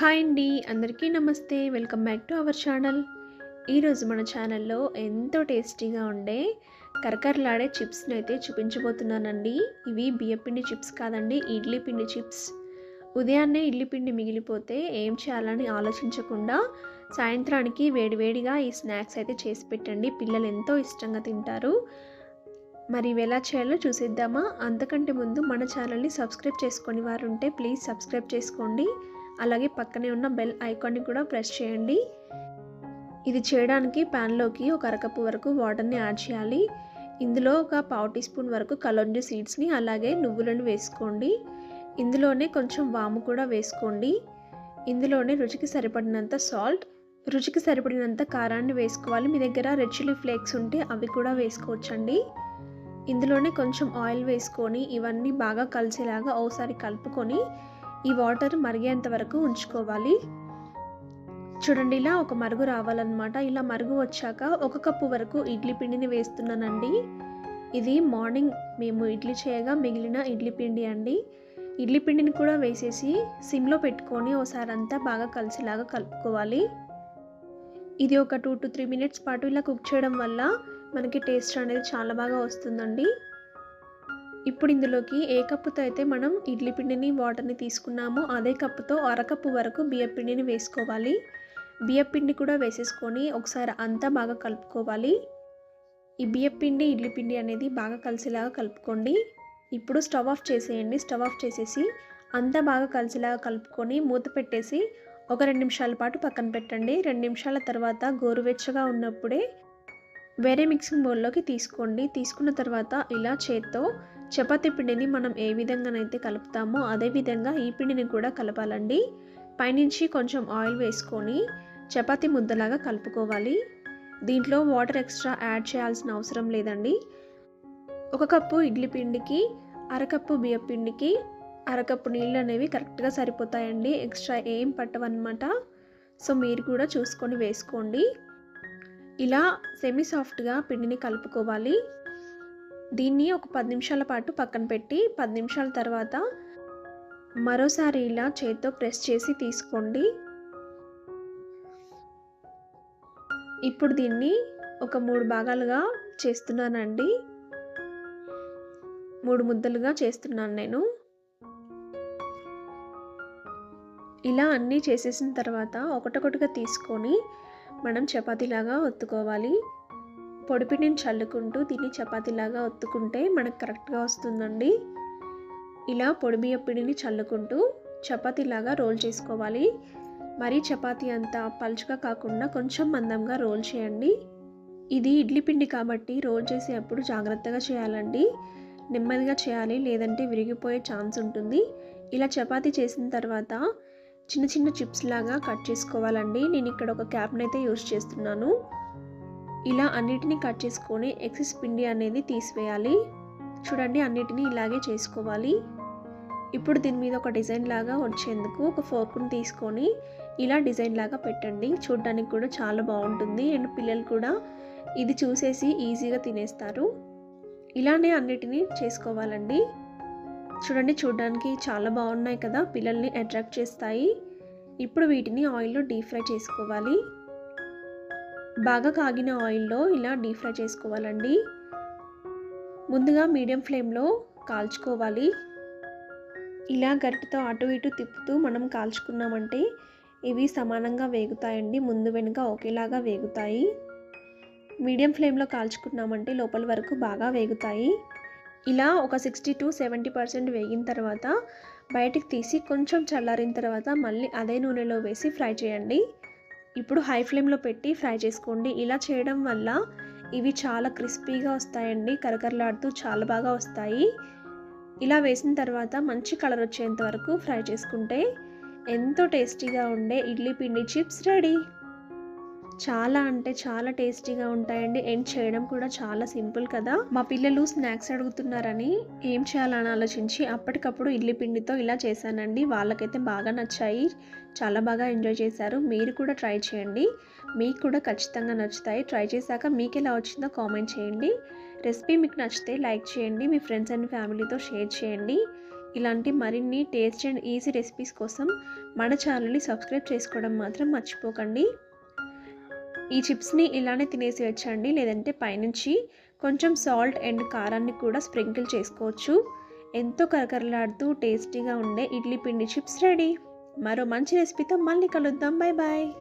Hi అండి అందరికీ నమస్తే. Welcome back to our channel. ఈరోజు మన ఛానల్లో ఎంతో టేస్టీగా ఉండే కరకరలాడే చిప్స్ని అయితే చూపించబోతున్నానండి. ఇవి బియ్యపిండి చిప్స్ కాదండి ఇడ్లీ పిండి చిప్స్. ఉదయాన్నే ఇడ్లీ పిండి మిగిలిపోతే ఏం చేయాలని ఆలోచించకుండా సాయంత్రానికి వేడివేడిగా ఈ స్నాక్స్ అయితే చేసి పెట్టండి. పిల్లలు ఎంతో ఇష్టంగా తింటారు. మరి ఇవి ఎలా చేయాలో చూసేద్దామా? అంతకంటే ముందు మన ఛానల్ని సబ్స్క్రైబ్ చేసుకొని వారు ఉంటే ప్లీజ్ సబ్స్క్రైబ్ చేసుకోండి. అలాగే పక్కనే ఉన్న బెల్ ఐకాన్ని కూడా ప్రెస్ చేయండి. ఇది చేయడానికి ప్యాన్లోకి ఒక అరకప్పు వరకు వాటర్ని యాడ్ చేయాలి. ఇందులో ఒక పావు టీ స్పూన్ వరకు కలోంజీ సీడ్స్ని అలాగే నువ్వులను వేసుకోండి. ఇందులోనే కొంచెం వాము కూడా వేసుకోండి. ఇందులోనే రుచికి సరిపడినంత సాల్ట్ రుచికి సరిపడినంత కారాన్ని వేసుకోవాలి. మీ దగ్గర రెడ్ చిల్లీ ఫ్లేక్స్ ఉంటే అవి కూడా వేసుకోవచ్చండి. ఇందులోనే కొంచెం ఆయిల్ వేసుకొని ఇవన్నీ బాగా కలిసేలాగా ఒకసారి కలుపుకొని ఈ వాటర్ మరిగేంత వరకు ఉంచుకోవాలి. చూడండి ఇలా ఒక మరుగు రావాలన్నమాట. ఇలా మరుగు వచ్చాక ఒక కప్పు వరకు ఇడ్లీ పిండిని వేస్తున్నానండి. ఇది మార్నింగ్ మేము ఇడ్లీ చేయగా మిగిలిన ఇడ్లీ పిండి అండి. ఇడ్లీ పిండిని కూడా వేసేసి సిమ్లో పెట్టుకొని ఒకసారి అంతా బాగా కలిసేలాగా కలుపుకోవాలి. ఇది ఒక టూ టు త్రీ మినిట్స్ పాటు ఇలా కుక్ చేయడం వల్ల మనకి టేస్ట్ అనేది చాలా బాగా వస్తుందండి. ఇప్పుడు ఇందులోకి ఏ కప్పుతో అయితే మనం ఇడ్లీ పిండిని వాటర్ని తీసుకున్నామో అదే కప్పుతో అరకప్పు వరకు బియ్యం పిండిని వేసుకోవాలి. బియ్యం పిండి కూడా వేసేసుకొని ఒకసారి అంతా బాగా కలుపుకోవాలి. ఈ బియ్యం పిండి ఇడ్లీ పిండి అనేది బాగా కలిసేలాగా కలుపుకోండి. ఇప్పుడు స్టవ్ ఆఫ్ చేసేయండి. స్టవ్ ఆఫ్ చేసేసి అంతా బాగా కలిసేలాగా కలుపుకొని మూత పెట్టేసి ఒక రెండు నిమిషాల పాటు పక్కన పెట్టండి. రెండు నిమిషాల తర్వాత గోరువెచ్చగా ఉన్నప్పుడే వేరే మిక్సింగ్ బౌల్లోకి తీసుకోండి. తీసుకున్న తర్వాత ఇలా చేత్తో చపాతీ పిండిని మనం ఏ విధంగానైతే కలుపుతామో అదే విధంగా ఈ పిండిని కూడా కలపాలండి. పైనుంచి కొంచెం ఆయిల్ వేసుకొని చపాతీ ముద్దలాగా కలుపుకోవాలి. దీంట్లో వాటర్ ఎక్స్ట్రా యాడ్ చేయాల్సిన అవసరం లేదండి. ఒక కప్పు ఇడ్లీ పిండికి అరకప్పు బియ్య పిండికి అరకప్పు నీళ్ళు అనేవి కరెక్ట్గా సరిపోతాయండి. ఎక్స్ట్రా ఏం పట్టవన్నమాట. సో మీరు కూడా చూసుకొని వేసుకోండి. ఇలా సెమీ సాఫ్ట్గా పిండిని కలుపుకోవాలి. దీన్ని ఒక పది నిమిషాల పాటు పక్కన పెట్టి పది నిమిషాల తర్వాత మరోసారి ఇలా చేత్తో ప్రెస్ చేసి తీసుకోండి. ఇప్పుడు దీన్ని ఒక మూడు భాగాలుగా చేస్తున్నానండి. మూడు ముద్దలుగా చేస్తున్నాను నేను. ఇలా అన్నీ చేసేసిన తర్వాత ఒకటొకటిగా తీసుకొని మనం చపాతీలాగా ఒత్తుకోవాలి. పొడిపిండిని చల్లుకుంటూ దీన్ని చపాతీలాగా ఒత్తుకుంటే మనకు కరెక్ట్గా వస్తుందండి. ఇలా పొడి పిండిని చల్లుకుంటూ చపాతీలాగా రోల్ చేసుకోవాలి. మరీ చపాతీ అంతా పలుచగా కాకుండా కొంచెం మందంగా రోల్ చేయండి. ఇది ఇడ్లీ పిండి కాబట్టి రోల్ చేసేటప్పుడు జాగ్రత్తగా చేయాలండి. నెమ్మదిగా చేయాలి లేదంటే విరిగిపోయే ఛాన్స్ ఉంటుంది. ఇలా చపాతీ చేసిన తర్వాత చిన్న చిన్న చిప్స్ లాగా కట్ చేసుకోవాలండి. నేను ఇక్కడ ఒక క్యాప్ని అయితే యూజ్ చేస్తున్నాను. ఇలా అన్నిటినీ కట్ చేసుకొని ఎక్సెస్ పిండి అనేది తీసివేయాలి. చూడండి అన్నిటినీ ఇలాగే చేసుకోవాలి. ఇప్పుడు దీని మీద ఒక డిజైన్ లాగా వచ్చేందుకు ఒక ఫోర్క్ని తీసుకొని ఇలా డిజైన్ లాగా పెట్టండి. చూడడానికి కూడా చాలా బాగుంటుంది. అండ్ పిల్లలు కూడా ఇది చూసేసి ఈజీగా తినేస్తారు. ఇలానే అన్నిటినీ చేసుకోవాలండి. చూడండి చూడడానికి చాలా బాగున్నాయి కదా. పిల్లల్ని అట్రాక్ట్ చేస్తాయి. ఇప్పుడు వీటిని ఆయిల్లో డీప్ ఫ్రై చేసుకోవాలి. బాగా కాగిన ఆయిల్లో ఇలా డీప్ ఫ్రై చేసుకోవాలండి. ముందుగా మీడియం ఫ్లేమ్లో కాల్చుకోవాలి. ఇలా గరిటతో అటు ఇటు తిప్పుతూ మనం కాల్చుకున్నామంటే ఇవి సమానంగా వేగుతాయండి. ముందు వెనుక ఒకేలాగా వేగుతాయి. మీడియం ఫ్లేమ్లో కాల్చుకున్నామంటే లోపల వరకు బాగా వేగుతాయి. ఇలా ఒక సిక్స్టీ టు సెవెంటీ పర్సెంట్ వేగిన తర్వాత బయటికి తీసి కొంచెం చల్లారిన తర్వాత మళ్ళీ అదే నూనెలో వేసి ఫ్రై చేయండి. ఇప్పుడు హై ఫ్లేమ్లో పెట్టి ఫ్రై చేసుకోండి. ఇలా చేయడం వల్ల ఇవి చాలా క్రిస్పీగా వస్తాయండి. కరకరలాడుతూ చాలా బాగా వస్తాయి. ఇలా వేసిన తర్వాత మంచి కలర్ వచ్చేంత వరకు ఫ్రై చేసుకుంటే ఎంతో టేస్టీగా ఉండే ఇడ్లీ పిండి చిప్స్ రెడీ. చాలా అంటే చాలా టేస్టీగా ఉంటాయండి. అండ్ చేయడం కూడా చాలా సింపుల్ కదా. మా పిల్లలు స్నాక్స్ అడుగుతున్నారని ఏం చేయాలని ఆలోచించి అప్పటికప్పుడు ఇడ్లీ పిండితో ఇలా చేశానండి. వాళ్ళకైతే బాగా నచ్చాయి. చాలా బాగా ఎంజాయ్ చేశారు. మీరు కూడా ట్రై చేయండి. మీకు కూడా ఖచ్చితంగా నచ్చుతాయి. ట్రై చేశాక మీకు ఎలా వచ్చిందో కామెంట్ చేయండి. రెసిపీ మీకు నచ్చితే లైక్ చేయండి. మీ ఫ్రెండ్స్ అండ్ ఫ్యామిలీతో షేర్ చేయండి. ఇలాంటి మరిన్ని టేస్ట్ అండ్ ఈజీ రెసిపీస్ కోసం మన ఛానల్ని సబ్స్క్రైబ్ చేసుకోవడం మాత్రం మర్చిపోకండి. ఈ చిప్స్ని ఇలానే తినేసి వచ్చండి లేదంటే పైనుంచి కొంచెం సాల్ట్ అండ్ కారాన్ని కూడా స్ప్రింకిల్ చేసుకోవచ్చు. ఎంతో కరకరలాడుతూ టేస్టీగా ఉండే ఇడ్లీ పిండి చిప్స్ రెడీ. మరో మంచి రెసిపీతో మళ్ళీ కలుద్దాం. Bye bye